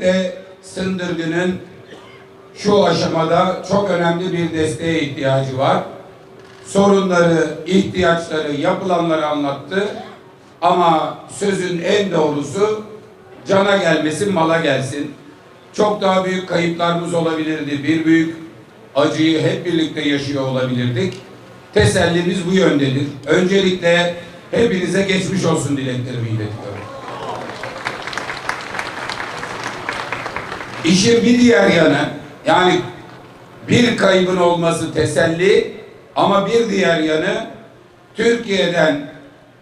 Özellikle Sındırgı'nın şu aşamada çok önemli bir desteğe ihtiyacı var. Sorunları, ihtiyaçları, yapılanları anlattı. Ama sözün en doğrusu cana gelmesin, mala gelsin. Çok daha büyük kayıplarımız olabilirdi. Bir büyük acıyı hep birlikte yaşıyor olabilirdik. Tesellimiz bu yöndedir. Öncelikle hepinize geçmiş olsun dileklerimi iletiyorum. İşin bir diğer yanı yani bir kaybın olması teselli ama bir diğer yanı Türkiye'den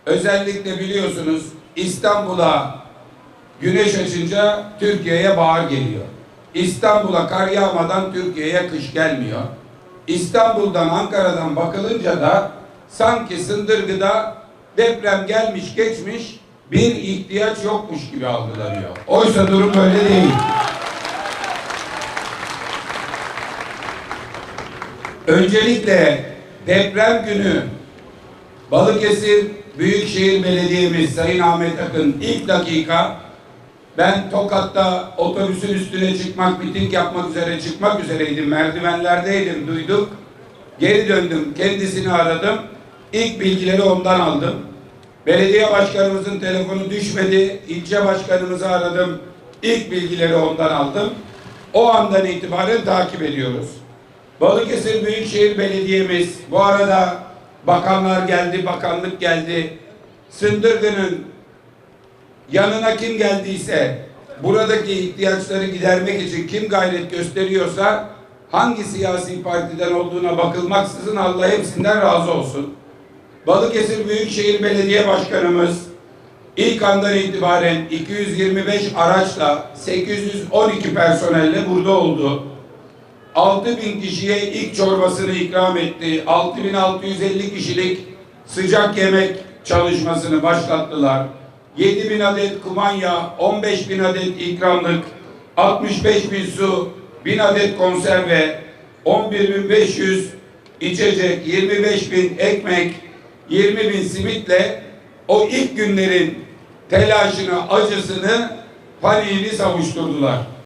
özellikle biliyorsunuz İstanbul'a güneş açınca Türkiye'ye bahar geliyor. İstanbul'a kar yağmadan Türkiye'ye kış gelmiyor. İstanbul'dan Ankara'dan bakılınca da sanki Sındırgı'da deprem gelmiş geçmiş bir ihtiyaç yokmuş gibi algılanıyor. Oysa durum böyle değil. Öncelikle deprem günü Balıkesir Büyükşehir Belediye'miz Sayın Ahmet Akın ilk dakika ben Tokat'ta otobüsün üstüne çıkmak, miting yapmak üzere çıkmak üzereydim. Merdivenlerdeydim, duyduk. Geri döndüm, kendisini aradım. İlk bilgileri ondan aldım. Belediye başkanımızın telefonu düşmedi. İlçe başkanımızı aradım. İlk bilgileri ondan aldım. O andan itibaren takip ediyoruz. Balıkesir Büyükşehir Belediye'miz bu arada bakanlar geldi, bakanlık geldi. Sındırgı'nın yanına kim geldiyse buradaki ihtiyaçları gidermek için kim gayret gösteriyorsa hangi siyasi partiden olduğuna bakılmaksızın Allah hepsinden razı olsun. Balıkesir Büyükşehir Belediye Başkanımız ilk andan itibaren 225 araçla 812 personelle burada oldu. 6 bin kişiye ilk çorbasını ikram etti. 6650 kişilik sıcak yemek çalışmasını başlattılar. 7 bin adet kumanya, 15 bin adet ikramlık, 65 bin su, 1000 adet konserve, 11.500 içecek, 25 bin ekmek, 20 bin simitle o ilk günlerin telaşını, acısını, paniğini savuşturdular.